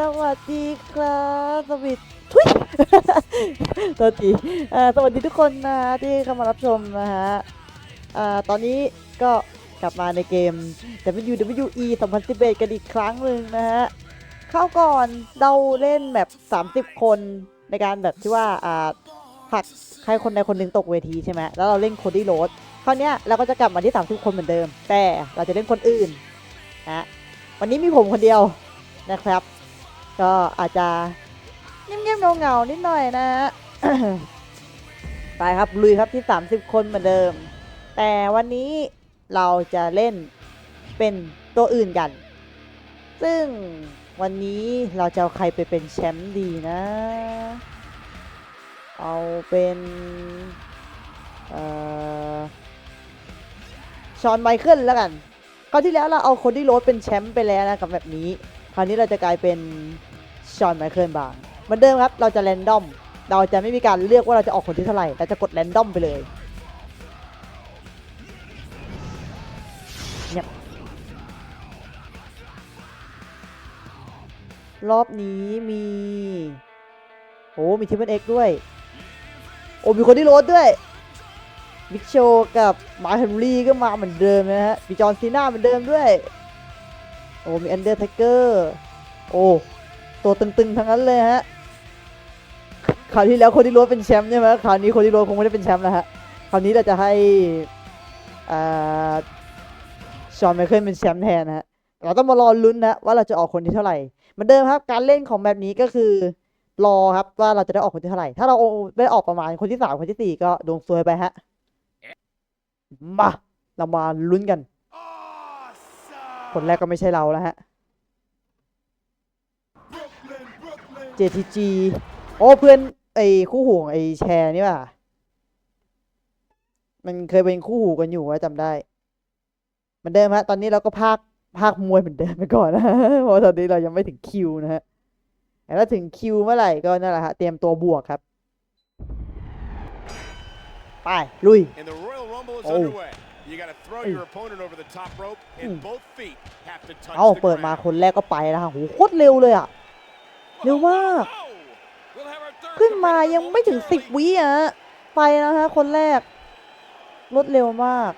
สวัสดีครับสวิตทุยตัวทีสวัสดีทุกคนนะที่เข้ามารับชมนะฮะตอนนี้ก็กลับมาในเกม WWE 2011 กันอีกครั้งหนึ่งนะฮะเข้าก่อนเราเล่นแบบ 30 คนในการแบบที่ว่าผักใครคนใดคนหนึ่งตกเวทีใช่ไหมแล้วเราเล่นโคดี้โรดคราวนี้เราก็จะกลับมาที่ 30 คนเหมือนเดิม แต่เราจะเล่นคนอื่นนะวันนี้มีผมคนเดียวนะครับ ก็อาจจะเงียบๆเงาๆนิดหน่อยนะฮะไปครับลุยครับที่ 30 คนเหมือนเดิม แต่วันนี้เราจะเล่นเป็นตัวอื่นกัน ซึ่งวันนี้เราจะเอาใครไปเป็นแชมป์ดีนะ เอาเป็นออชอนไมเคิลแล้วกันคราวที่แล้วเราเอาคนที่โรดเป็นแชมป์ไปแล้วนะกับแบบนี้ คราวนี้เราจะกลายเป็นชอนไมเคิลบางเหมือนเดิมครับ เราจะแรนดอม เราจะไม่มีการเลือกว่าเราจะออกคนที่เท่าไหร่เราจะกดแรนดอมไปเลยเงียรอบนี้มีโอ้มีทีมเอ็กด้วย โอ้มีคนที่โรดด้วยบิ๊กโชกับมาร์เฮนรี่ก็มาเหมือนเดิมนะฮะมีจอห์นซีน่าเหมือนเดิมด้วย โอ้มีอันเดอร์ไทเกอร์โอ้ตัวตึงๆทั้งนั้นเลยฮะคราวที่แล้วคนที่รู้ว่าเป็นแชมป์ใช่ไหมคราวนี้คนที่รู้คงไม่ได้เป็นแชมป์แล้วฮะคราวนี้เราจะให้อ่าชอนไมเคิลเป็นแชมป์แทนนะฮะเราต้องมารอลุ้นนะว่าเราจะออกคนที่เท่าไหร่เหมือนเดิมครับ การเล่นของแบบนี้ก็คือ รอครับว่าเราจะได้ออกคนที่เท่าไหร่ ถ้าเราได้ออกประมาณคนที่สามคนที่สี่ก็ดวงซวยไปฮะมาเรามาลุ้นกัน คนแรกก็ไม่ใช่เราแล้วฮะ JTG โอ้เพื่อนไอ้คู่หูของไอ้แชร์นี่ป่ะ มันเคยเป็นคู่หูกันอยู่ว่าจำได้เหมือนเดิมฮะ ตอนนี้เราก็พากพากมวยเหมือนเดิมไปก่อนนะเพราะว่าตอนนี้เรายังไม่ถึงคิวนะฮะแต่ถ้าถึงคิวเมื่อไหร่ก็นั่นแหละฮะ เตรียมตัวบวกครับ ไป ลุย And the Royal Rumble is Oh. underway. You got to throw Hey. your opponent over the top rope, and Mm. both feet have to touch เอ้า the เปิดมา ground. คนแรกก็ไปแล้วฮะโหโคตรเร็วเลยอะ เร็วมาก Oh! We'll have our third ขึ้นมา competitor ยังไม่ถึงสิบ momentarily. วิอะ ไปแล้วฮะคนแรกรวดเร็วมาก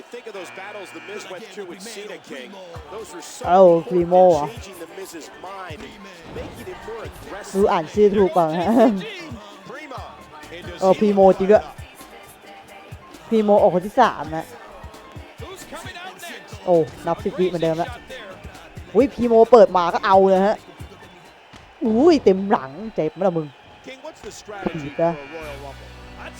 You think of those battles the Miz went through with Cena King. Those were so Oh, important in Primo เหรอ changing the Miz's mind and making him more aggressive. ดูอ่านชื่อถูกเปล่าฮะ Primo. And does เออ he Primo look จริงด้วย fired up? พีโมออกคนที่สามนะ Who's coming out next? โอ้ นับสิบวิเหมือนเดิมแล้ว Out there. อุ้ยพีโมเปิดมาก็เอาเลยฮะ อุ้ยเต็มหลังเจ็บไหมล่ะมึง King, what's the strategy Peter. for a Royal Rumble? I'd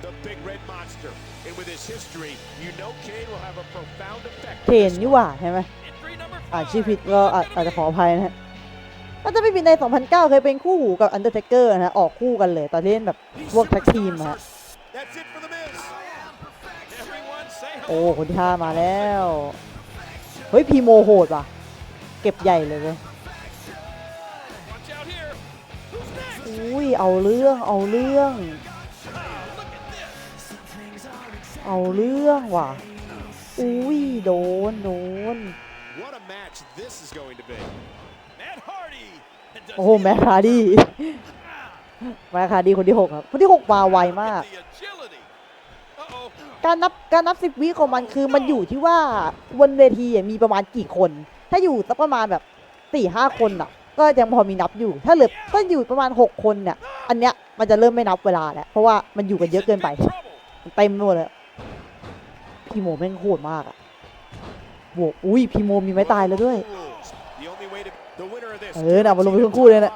say stay out of the way Oh. as much as possible. Let your opponents do the work. Only But you expend see- energy when you know you can get an elimination or when you have to fight to stay in the ring. The big red monster. And with his history, you know Kane will have a profound effect. เคนนี่หว่าใช่ไหม Entry number อ่าน five. ชื่อผิดก็อาจอาจจะขออภัยนะฮะถ้าจะไม่ผิดใน 2009 เคยเป็นคู่หูกับ Undertaker นะฮะออกคู่กันเลย ตอนเล่นแบบพวกแท็กทีมอะฮะ That's it for the Miz. Everyone say โอ้ hello. คนที่ห้ามาแล้ว เฮ้ย พีโมโหดว่ะ เก็บใหญ่เลยเว้ย Watch out here. Who's next? อุ้ย เอาเรื่อง เอาเรื่อง เอาเรื่องว่ะ อุ้ยโดนโดน What a match this is going to be. Matt Hardy. And does โอ้โห he แมคคาร์ดี้แมคคาร์ดี้คนที่ 6 ครับ คนที่ 6 มาไวมาก The agility. Uh-oh. การนับการนับสิบวิของมันคือมันอยู่ที่ว่าบนเวทีอะมีประมาณกี่คน ถ้าอยู่สักประมาณแบบสี่ห้าคนอะ ก็ยังพอมีนับอยู่ ถ้าเหลือก็อยู่ประมาณหกคนเนี่ย อันเนี้ยมันจะเริ่มไม่นับเวลาแล้ว เพราะว่ามันอยู่กันเยอะเกินไปมันเต็มไปหมดเลย พีโมแม่งโหดมากอะโวกอุ้ยพีโมมีไม้ตายแล้วด้วย เออน่ะมาลงไปทั้งคู่เลยนะ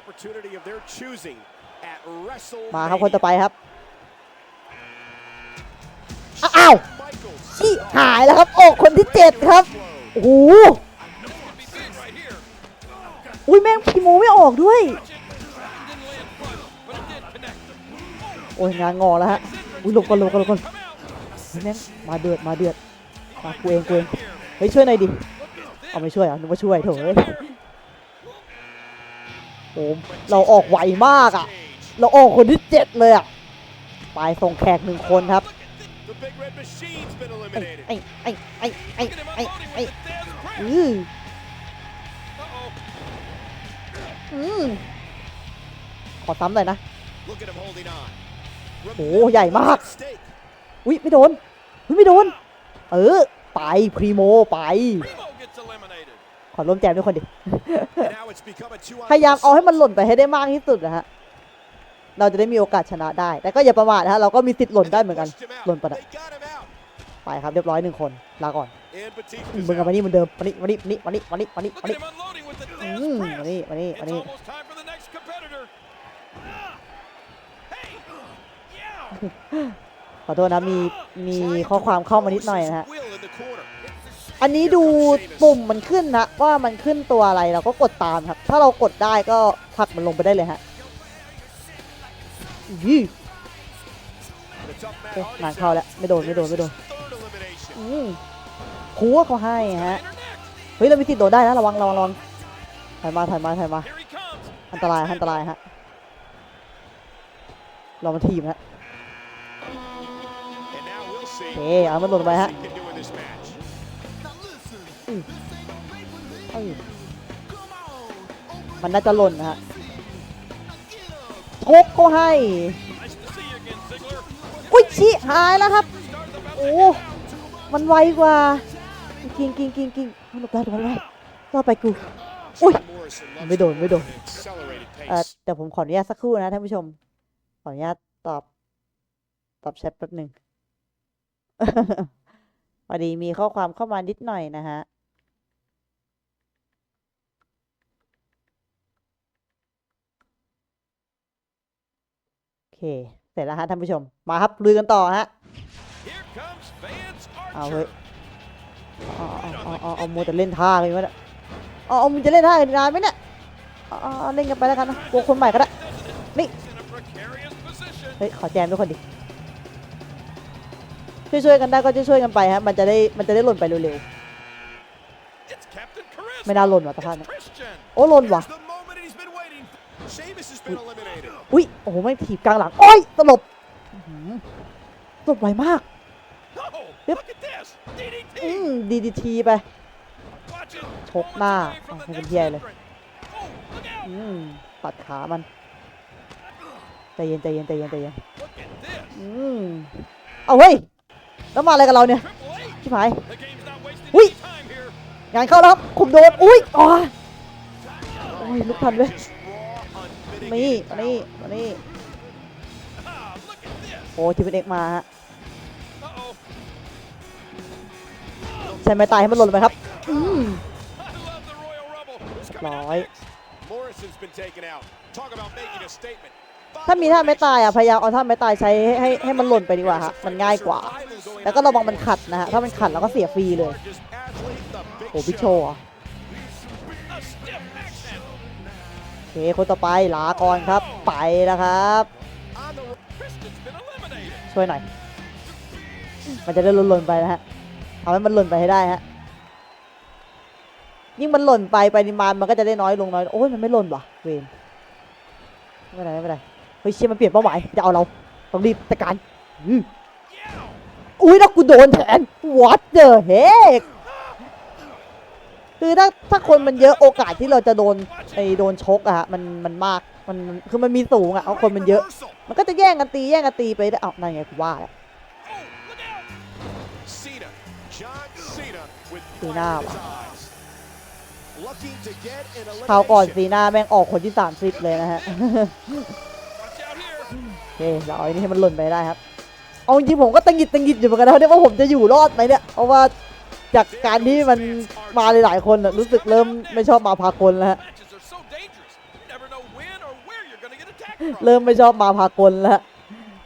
มาครับคนต่อไปครับ อ้าว Michaels. ชี้หายแล้วครับออกคนที่เจ็ดครับ โอ้โหอุ้ยแม่งพีโมไม่ออกด้วย โอ้ยงานงอแล้วฮะ อุ้ยหลบก่อนหลบก่อนหลบก่อน เฮ้ยแม่งมาเดือดมาเดือดมากูเองกูเองเฮ้ยช่วยหน่อยดิเอาไม่ช่วยเหรอะนึกว่าช่วยโถอ้โอ้เราออกไวมากอะ เราออกคนที่เจ็ดเลยอะปลายส่งแขกหนึ่งคนครับไอ้ไอ้ไอ้ไอ้ไอ้ไอ้อืออือขอซ้ำหน่อยนะโอ้ใหญ่มาก อุ้ยไม่โดนอุ้ยไม่โดน เออ ไปพรีโมไป Primo gets eliminated. ขอร่วมแจมด้วยคนดิ And now it's become a two-on-one พยายามเอาให้มันหล่นไปให้ได้มากที่สุดนะฮะ เราจะได้มีโอกาสชนะได้ แต่ก็อย่าประมาทนะฮะ เราก็มีสิทธิ์หล่นได้เหมือนกัน Pushed him out. หล่นไปนะ They got him out. ไปครับเรียบร้อยหนึ่งคน ลาก่อน And Batista มึงกลับมานี่เหมือนเดิมมานี่มานี่มานี่มานี่มานี่มา Look นี่ at him unloading with the อื Dez ม grip. มานี่มานี่มา It's นี่ almost time for the next competitor. Hey! Yeah! ขอโทษนะมีมีข้อความเข้ามานิดหน่อยนะฮะ Will in the corner. อันนี้ดูปุ่มมันขึ้นนะว่ามันขึ้นตัวอะไรเราก็กดตามครับ ถ้าเรากดได้ก็ผลักมันลงไปได้เลยฮะยี่ The tough man โอ้ Hardy's งานเข้าแล้วไม่โดนไม่โดนไม่โดน Third elimination. อืมคูว่าเขาให้ฮะ Internet. เฮ้ยเรามีติดโดนได้นะระวังระวังระวังถอยมาถอยมาถอยมา Here he comes. อันตรายอันตรายฮะเรามาทีมฮะ เคเอามันหล่นไปฮะ what he can do in this match. เอ้ยมันน่าจะหล่นนะฮะชกเขาให้ Nice to see you again, Ziggler. อุ้ยชิหายแล้วครับ Start the bell. โอ้มันไวกว่ากิงกิงกิงกิงหลบได้หลบได้รอดไปกูอุ้ย Morrison loves ไม่โดนไม่โดน an accelerated เอ่อ pace. เดี๋ยวผมขออนุญาตสักครู่นะท่านผู้ชม ขออนุญาตตอบ ตอบแชทแป๊บหนึ่ง พอดีมีข้อความเข้ามานิดหน่อยนะฮะโอเค เสร็จแล้วฮะท่านผู้ชม มาครับลุยกันต่อฮะ Here comes Vance เอาเฮ้ย Archer. เอาเอาเอาเอาเอามัวแต่เล่นท่ากันอยู่วะเนี่ยเอาเอามึงจะเล่นท่ากันนานไหมเนี่ยเอาเอาเอาเล่นกันไปแล้วกันนะกลัวคนใหม่ก็ได้ He's in a precarious position. เฮ้ยขอแจมทุกคนดิ ช่วยๆกันได้ก็ช่วยๆกันไปฮะมันจะได้มันจะได้หล่นไปเร็ว It's Captain Charisma. ๆไม่น่าหล่นว่ะสภาพ It's เนี้ย Christian. โอ้หล่นว่ะ Here's the moment he's been waiting for. Sheamus has been eliminated. อุ้ยโอ้โหไม่งถีบกลางหลังโอ้ยตลบอื้อหือตลบไวมาก Oh, Yep. look at this. DDT. อืม DDT ไป Watch it. ชกหน้า Moments away from เอา the ให้เป็น next เหี้ยเลย entrant. Oh, look out. อืมปัดขามันใจเย็นใจเย็นใจเย็นใจเย็น Look at this. อืมเอาเฮ้ย แล้วมาอะไรกับเราเนี่ย Triple H. ชิบหาย The game's not wasting Ui. any time here. งานเข้าแล้วครับผมโดนอุ้ยอ๋อโอ้ยลุกทันเว้ย Just raw, นี่ unmitigated มานี่ power. มานี่ Ah, look at this. โอ้ทีเป็นเอกมาฮะ Uh-oh. ใช้ไม้ตายให้มันหล่นลงไปครับอืม I love the ถ้ามีท่าไม้ตายอะพยายามเอาท่าไม้ตายใช้ให้ให้ให้มันหล่นไปดีกว่าฮะมันง่ายกว่า แล้วก็ระวังมันขัดนะฮะถ้ามันขัดเราก็เสียฟรีเลยโอ้บิ๊กโชว์โอเคคนต่อไปลาก่อนครับไปแล้วครับ ช่วยหน่อยมันจะได้หล่นๆไปนะฮะเอาให้มันหล่นไปให้ได้ฮะยิ่งมันหล่นไปปริมาณมันก็จะได้น้อยลงน้อย โอ้ยมันไม่หล่นว่ะเวนไม่เป็นไรไม่เป็นไรเฮ้ยเชี่ยมันเปลี่ยนเป้าหมายจะเอาเราต้องรีบจัดการอืม Yeah. อุ้ยแล้วกูโดนแทน what the heck คือถ้าถ้าคนมันเยอะโอกาสที่เราจะโดนไอโดนชกอะฮะมันมันมากมันคือมันมีสูงอะเอาคนมันเยอะ Reversal. มันก็จะแย่งกันตีแย่งกันตีไปได้เอ้านั่นไงกูว่าแล้ว Oh, look out. Cena. John Cena with Cena fire in his ว่ะ eyes. Looking to get an คราวก่อน elimination. ซีหน้าแม่งออกคนที่ 30 เลยนะฮะ Watch out here. โอเคเราเอาอันนี้ให้มันหล่นไปได้ครับ เอาจริงผมก็ตังหิดตังหิดอยู่เหมือนกันนะเนี่ยว่าผมจะอยู่รอดไหมเนี่ย เพราะว่าจากการที่มันมาหลายๆคนรู้สึกเริ่มไม่ชอบมาพากลแล้วเริ่มไม่ชอบมาพากลแล้ว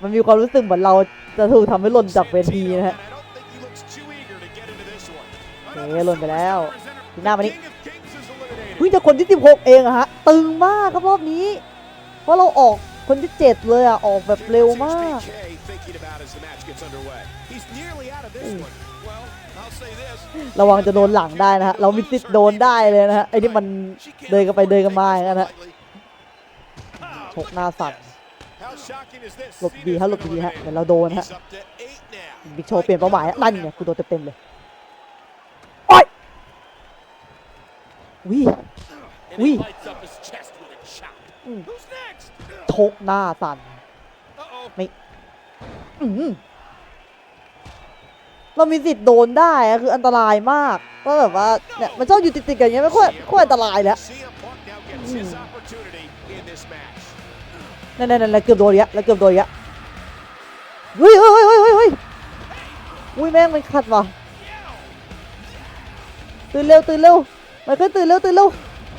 มันมีความรู้สึกเหมือนเราจะถูกทำให้หล่นจากเวทีนะฮะ And I don't think he looks too eager to get into this one. โอเคหล่นไปแล้วทีหน้ามานี่เพิ่งจะคนที่ 16 เองอะฮะ ตึงมากครับรอบนี้ เพราะเราออก คนที่7เลยอะออกแบบเร็วมาก HBK thinking about as the match gets underway. He's nearly out of this one. Well, I'll say this. ระวังจะโดนหลังได้นะฮะ เรามีสิทธิ์โดนได้เลยนะฮะ ไอ้นี่มัน She can't เดินกันไปเดินกันมาอย่างนั้นฮะ lightly. ชกหน้าสั่น How How shocking is this? หลบดีฮะหลบดีฮะเดี๋ยวเราโดนฮะ He's up to eight now. บิ๊กโชว์เปลี่ยนเป้าหมายลั่นไงกูโดนเต็มๆเลยโอ้ยวิ And ชกหน้าสั่น Uh-oh. อืมเรามีสิทธิ์โดนได้อะคืออันตรายมากก็แบบว่าเนี่ยมันชอบอยู่ติดๆกันอย่างเงี้ยไม่ค่อยค่อยอันตรายแล้ว CM Punk now gets his opportunity in this match. นั่นนั่นนั่นเกือบโดนอีกแล้วแล้วเกือบโดนอีกแล้วเฮ้ยเฮ้ยเฮ้ยเฮ้ยเฮ้ยอุ้ยแม่งมันขัดว่ะตื่นเร็วตื่นเร็วมันขึ้นตื่นเร็วตื่นเร็ว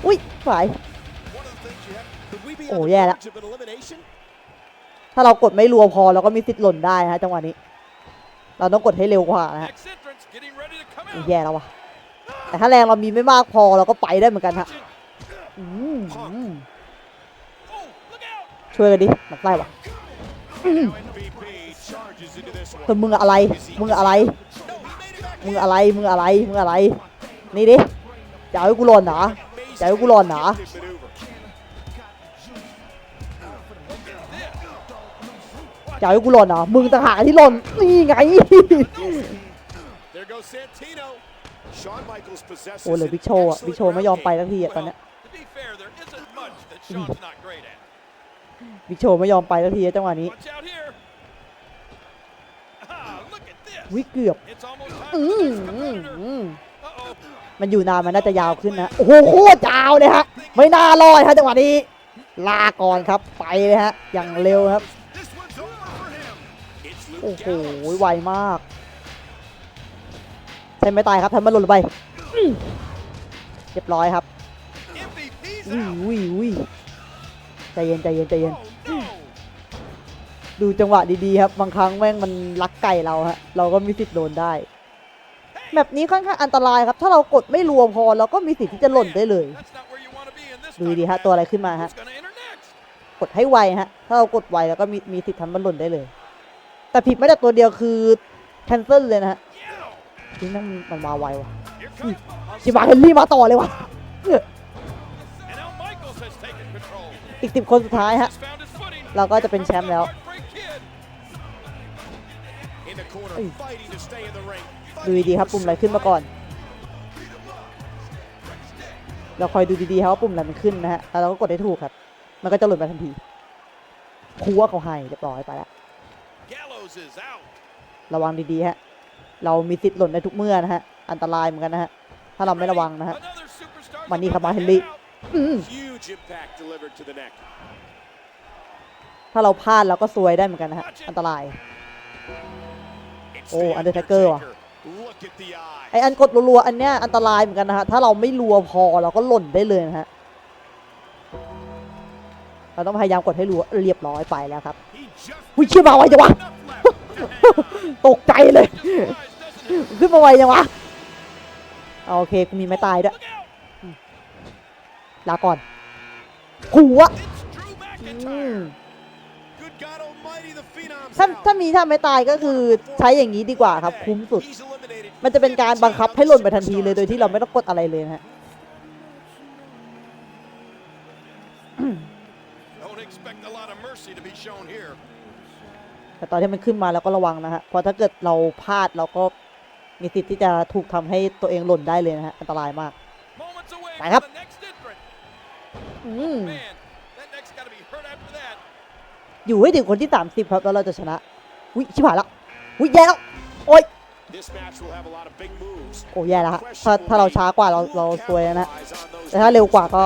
อุ้ยฝ่าย Could we be Oh, on the yeah, verge of an elimination? ถ้าเรากดไม่รัวพอเราก็มีสิทธิ์หล่นได้ฮะจังหวะนี้ เราต้องกดให้เร็วกว่านะฮะ Next entrance getting ready to come อุ้ย out. แย่แล้ววะแต่ถ้าแรงเรามีไม่มากพอเราก็ไปได้เหมือนกันฮะอือช่วยกันดิหนักไส้วะ Now MVP charges into this คือ one. มึงอะไร มึงอะไร มึงอะไร มึงอะไร มึงอะไร นี่ดิจะเอาให้กูหล่นเหรอจะเอาให้กูหล่นเหรอ Maneuver. จะเอาให้กูหล่นเหรอ มึงต่างหากที่หล่น นี่ไง There goes Santino. Shawn Michaels possesses โอ้เหลย an บิ๊กโชว์อะ excellent บิ๊กโชว์ไม่ยอมไป ground สักทีอะตอน game. เนี้ย To be fair, there isn't much that Shawn's not great at. บิ๊กโชว์ไม่ยอมไปสักทีอะจังหวะนี้ Watch out here. Ah, look at this. วิเกือบ It's almost time อื for the ม next อืม competitor. อืม Uh-oh. มันอยู่นานมันน่าจะยาวขึ้นนะ โอ้โหโคตรยาวเลยฮะ ไม่น่ารอดฮะจังหวะนี้ ลาก่อนครับ ไปเลยฮะ อย่างเร็วครับ โอ้โหไวมากใช่ไม่ตายครับทำมันหล่นลงไปเรียบร้อยครับอุ้ยอุ้ยอุ้ยใจเย็นใจเย็นใจเย็นดูจังหวะดีๆครับ บางครั้งแม่งมันลักไก่เราฮะเราก็มีสิทธิ์โดนได้แบบนี้ค่อนข้างอันตรายครับ ถ้าเรากดไม่รัวพอเราก็มีสิทธิ์ที่จะหล่นได้เลย ดูดีฮะตัวอะไรขึ้นมาฮะกดให้ไวฮะถ้าเรากดไวแล้วก็มีมีสิทธิ์ทำมันหล่นได้เลย แต่ผิดไม่แต่ตัวเดียวคือ cancel เลยนะฮะ Yeah. นี่นั่งมันมาไวว่ะ Here comes a ชิบาเฮนรี่มาต่อเลยว่ะ And now Michaels has taken control. อีกสิบคนสุดท้ายฮะ He's found his footing. เราก็จะเป็นแชมป์แล้ว Heartbreak Kid. In the corner, Ui. fighting to stay in the ring. ดูดีๆครับปุ่มอะไรขึ้นมาก่อน เราคอยดูดีๆครับว่าปุ่มอะไรมันขึ้นนะฮะแล้วเราก็กดให้ถูกครับ มันก็จะหล่นมาทันทีคัวเขาให้เรียบร้อยไปแล้ว Gallows is out. ระวังดีๆฮะ เรามีสิทธิ์หล่นได้ทุกเมื่อนะฮะ อันตรายเหมือนกันนะฮะ ถ้าเราไม่ระวังนะฮะ Another superstar วันนี้ครับ about to มาเฮนรี่ head out. อืม Huge impact delivered to the neck. ถ้าเราพลาดเราก็ซวยได้เหมือนกันนะฮะ อันตราย It's Oh, the Undertaker ว่ะ Look at the eye. ไออันกดรัวๆอันเนี้ยอันตรายเหมือนกันนะฮะ ถ้าเราไม่รัวพอเราก็หล่นได้เลยนะฮะ เราต้องพยายามกดให้รัวเรียบร้อยไปแล้วครับ He just อุ้ยเชื่อมาไวจังวะ ตกใจเลย ขึ้นมาไวจังวะโอเคกูมีไม้ตายด้วยลาก่อนหัวถ้าถ้ามีถ้าไม้ตายก็คือใช้อย่างนี้ดีกว่าครับ คุ้มสุด มันจะเป็นการบังคับให้หล่นไปทันทีเลยโดยที่เราไม่ต้องกดอะไรเลยนะฮะ แต่ตอนที่มันขึ้นมาเราก็ระวังนะฮะเพราะถ้าเกิดเราพลาดเราก็มีสิทธิ์ที่จะถูกทำให้ตัวเองหล่นได้เลยนะฮะอันตรายมาก Moments away Back from up. the next entrant. อืม Man, that neck's got to be hurt after that. อยู่ให้ถึงคนที่ 30 ครับแล้วเราจะชนะอุ้ยชิบหายแล้วอุ้ยแย่แล้วโอ๊ย This match will have a lot of big moves. โอ้แย่แล้วฮะถ้าถ้าเราช้ากว่าเราเราซวยแล้วนะแต่ถ้าเร็วกว่าก็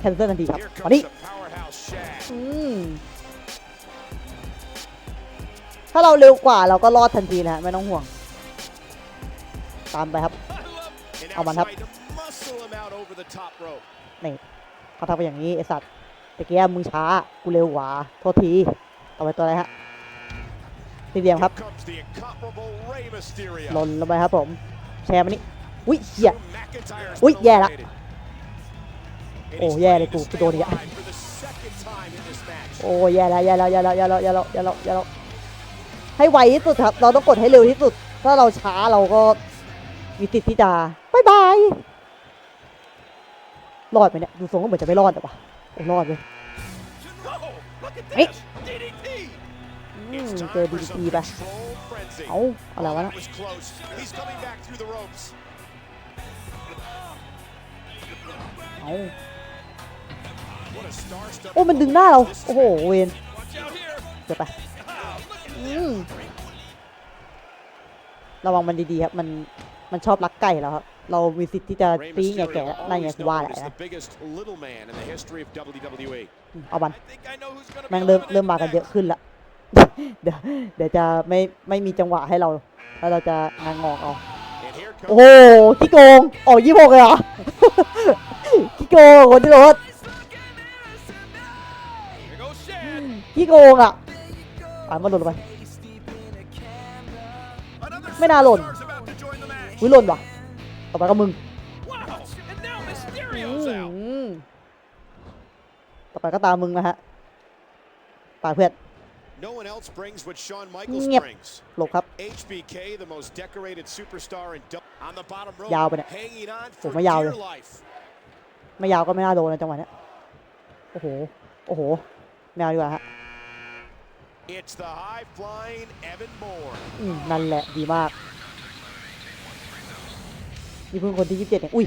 แคนเซิลทันทีครับ Here มา comes นี่ the powerhouse Shaq. อืม ถ้าเราเร็วกว่าเราก็รอดทันทีนะฮะไม่ต้องห่วง ตามไปครับ เอามันครับ นี่เขาทำไปอย่างนี้ไอสัตว์ตะเกียบมึงช้า กูเร็วกว่า โทษทีต่อไปตัวอะไรฮะทีเดียวครับหล่นลงไปครับผม แชร์มานี่อุ้ยเหี้ยอุ้ยแย่ละโอ้แย่เลยกูกูโดนอีกอะโอ้แย่แล้วแย่แล้วแย่แล้วแย่แล้วแย่แล้วแย่แล้ว ให้ไวที่สุดครับ เราต้องกดให้เร็วที่สุด ถ้าเราช้าเราก็มีสิทธิ์ที่จะบายบาย รอดไหมเนี่ย ดูทรงก็เหมือนจะไม่รอดแต่ว่าโอ้รอดเลย Whoa, look at Hey. this. DDT. time good for some DDT ไป controlled frenzy. เอาอะไรวะ That นะ was close. He's coming back through the ropes. เอา What a star-studded โอ้ มันดึงหน้าเรา This is โอ้โห เวน Watch out here. เดี๋ยวไป ระวังมันดีๆครับ มัน มันชอบรักไก่แล้วครับ เรามีสิทธิ์ที่จะ Rey ตีไงแก Mysterio, นั่นไง always กูว่าแห known ละ as นะ the biggest little man in the history of WWE. อืมเอาบัน I think I know who's gonna แม่ง be เริ่ม eliminated เริ่มมากันเยอะ next. ขึ้นละ เดี๋ยวเดี๋ยวจะไม่ไม่มีจังหวะให้เรา แล้วเราจะงานงอกเอา And here โอ้ comes โหขี้โกงออกยี่หกเลยเหรอขี้โกงคนที่รถ here goes Shad. ขี้โกงอะ อ่านมาหล่นลงไป Another May not alone. superstar's about to join the match. อุ้ยหล่นว่ะ ต่อไปก็มึง Wow. And now อื Mysterio's out. มต่อไปก็ตามมึงนะฮะตายเพื่อน No one else brings what Shawn Michaels Yep. brings. หลบครับ HBK, the most decorated superstar in du- on the bottom rope, ยาวไปเนี่ย hanging on ผม for ไม่ยาวเลย dear life. ไม่ยาวก็ไม่น่าโดนนะจังหวะเนี้ย โอ้โห โอ้โหไม่เอาดีกว่าฮะ It's the high-flying Evan Bourne. อืมนั่นแหละดีมากนี่เพิ่งคนที่ยี่สิบเจ็ดเนี่ยอุ้ย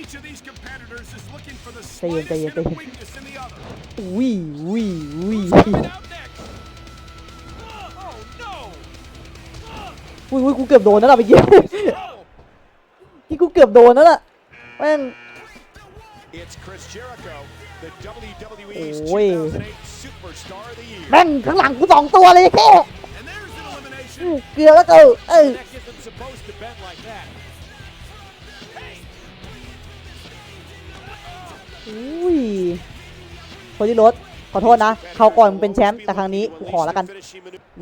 Each of these competitors is looking for the Tay yên, tay yên, slightest tay bit of yên. weakness in the other. อุ้ยอุ้ยอุ้ย Who's coming out next? Oh no! อุ้ยอุ้ยกูเกือบโดนนั่นแหละเมื่อกี้ Oh, ที่กูเกือบโดนนั่นแหละแม่ง it's Chris Jericho, the WWE's Ôi. 2008 Superstar of the Year. แม่งข้างหลังกูสองตัวเลยแค่ And there's an elimination. เกลือแล้วกูเออ Neck isn't supposed to bend like that. Hey, อุ้ยคนที่รถขอโทษนะ เขาวก่อนมึงเป็นแชมป์แต่ครั้งนี้กูขอแล้วกัน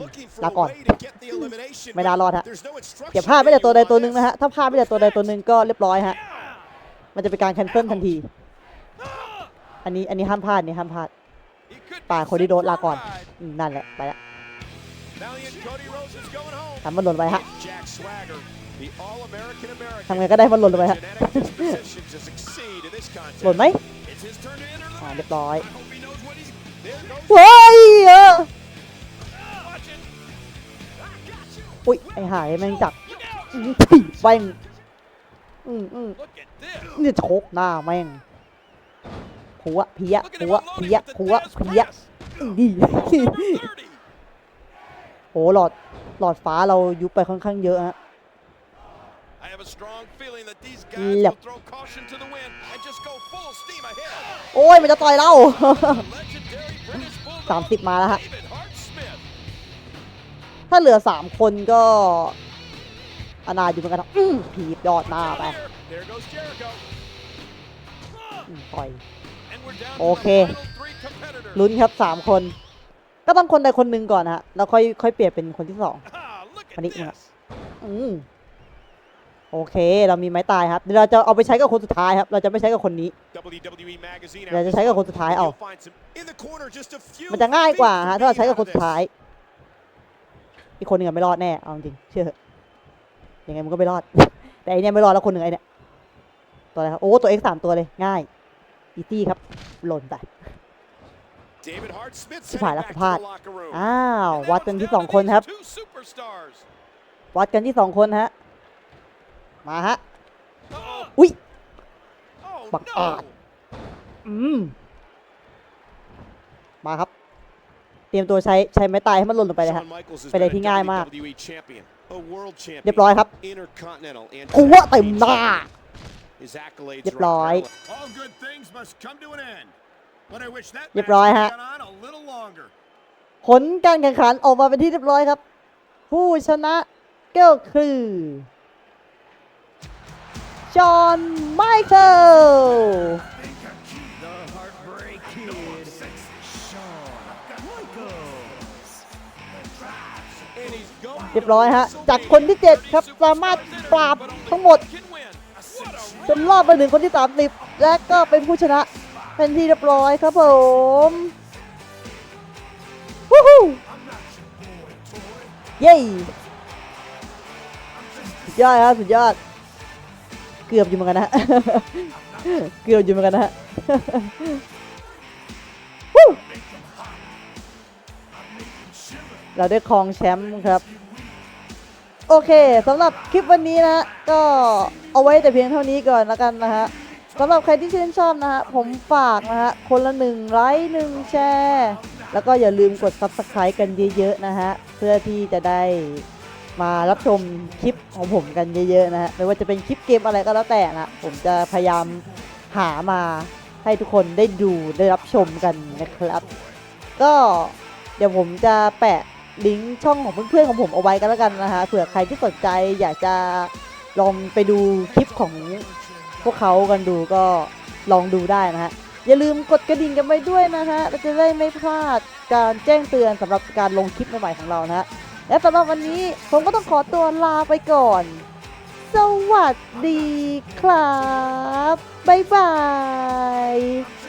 Looking for ลา a ก่อน way to get the elimination, ไม่น่ารอดฮะ There's no instruction เก็บพลาดไม่แต่ตัวใดตัวหนึ่ง manual นะ on ฮะ ถ้าพลาดไม่แต่ตัวใดตัวหนึ่งก็เรียบร้อยฮะ this. มันจะเป็นการแคนเซิลทันที อันนี้อันนี้ห้ามพลาดนี่ห้ามพลาด He could ป่า be คนที่ set โดน for ลา a ก่อน ride. อืมนั่นแหละไปละ Valiant Cody Rhodes is going home. ทำมันหล่นไปฮะ Jack Swagger, the All-American American. ทำไงก็ได้มันหล่นลงไปฮะ Genetic disposition to succeed in this contest. หล่นไหม It's his turn to enter the อ่า match. เรียบร้อย I hope he knows what he's. There goes. เฮ้ยเออ Watch it. I got you. อุ้ยไอ้ห่าไอ้แม่งจับ Look out. อื้อถีบแม่งอืมอืม Look at this. เนี่ยโชกหน้าแม่ง ผัวเพี้ย Look at ผั him ว unloading เพี้ย with the ผัว Thanos เพี้ย press. ดี Number 30. โหหลอดหลอดฟ้าเรายุบไปค่อนข้างเยอะฮะ I have a strong feeling that these guys Yep. will throw caution to the wind and just go full steam ahead. โอ้ยมันจะต่อยเรา Legendary British Bulldog สามสิบมาแล้วฮะ David Hart Smith. ถ้าเหลือสามคนก็อนาถอยู่เหมือนกันนะอื้อถีบยอดหน้าไป There, there goes Jericho. อืมต่อย And we're down Okay. to the final three competitors. ลุ้นครับสามคน ก็ต้องคนใดคนหนึ่งก่อนฮะ แล้วค่อยค่อยเปลี่ยนเป็นคนที่สอง Ah, look at Mali this. nga. อืมโอเค เรามีไม้ตายครับเดี๋ยวเราจะเอาไปใช้กับคนสุดท้ายครับ เราจะไม่ใช้กับคนนี้ WWE Magazine. เราจะใช้กับคนสุดท้ายเอา You'll find some in the corner just a few มันจะง่ายกว่า feet ฮะ from ถ้าเราใช้ being กับ out คน of สุด this. ท้าย อีกคนหนึ่งอะไม่รอดแน่ เอาจริงๆเชื่อเถอะยังไงมันก็ไม่รอด แต่ไอเนี่ยไม่รอดแล้วคนหนึ่งไอเนี่ย ตัวอะไรครับ โอ้ ตัว X สามตัวเลย ง่าย อีตี้ครับ หล่นไป David Hart Smith ชิบหายแล้ว back พลาด to the locker room. อ้าว And วัด that กัน was ที่ down สอง to คน these ครับ two superstars. วัดกันที่สองคนฮะ มาฮะ Uh-oh. อุ๊ย Oh, Bak- no. ah. อืม มาครับ เตรียมตัวใช้ใช้ไม้ตายให้มันหล่นลงไปเลยฮะ Shawn Michaels has เป็นอะไร been a ที่ง่ายมาก WWE champion, a world champion, เรียบร้อยครับ Intercontinental and กูว่าเต็มหน้า His accolades เรียบ are ร้อย unparalleled. All good things must come to an end. But I wish that เรียบร้อย match ฮะ had gone on a little longer. ผลการแข่งขันออกมาเป็นที่เรียบร้อยครับ ผู้ชนะก็คือ จอห์นไมเคิล The Heartbreak Kid, Shawn Michaels. And he's going เรียบร้อยฮะ จากคนที่ 7 ครับ สามารถปราบทั้งหมด จนรอบไปถึงคนที่ 30 และก็เป็นผู้ชนะเป็นที่เรียบร้อยครับผมวู้ฮู้เย้สุดยอดครับสุดยอด เกือบอยู่เหมือนกันนะเกือบอยู่เหมือนกันนะเราได้ครองแชมป์ครับ โอเคสำหรับคลิปวันนี้นะก็เอาไว้แต่เพียงเท่านี้ก่อนแล้วกันนะฮะสำหรับใครที่ชื่นชอบนะฮะผมฝากนะฮะคนละหนึ่งไลค์หนึ่งแชร์แล้วก็อย่าลืมกด subscribe กันเยอะๆนะฮะเพื่อที่จะได้มารับชมคลิปของผมกันเยอะๆนะฮะไม่ว่าจะเป็นคลิปเกมอะไรก็แล้วแต่นะผมจะพยายามหามาให้ทุกคนได้ดูได้รับชมกันนะครับ ก็เดี๋ยวผมจะแปะ ลิงก์ช่องของเพื่อนๆของผมเอาไว้กันแล้วกันนะฮะเผื่อใครที่สนใจอยากจะลองไปดูคลิปของพวกเขากันดูก็ลองดูได้นะฮะอย่าลืมกดกระดิ่งกันไว้ด้วยนะฮะเราจะได้ไม่พลาดการแจ้งเตือนสำหรับการลงคลิปใหม่ๆของเรานะฮะและสำหรับวันนี้ผมก็ต้องขอตัวลาไปก่อน สวัสดีครับ บ๊ายบาย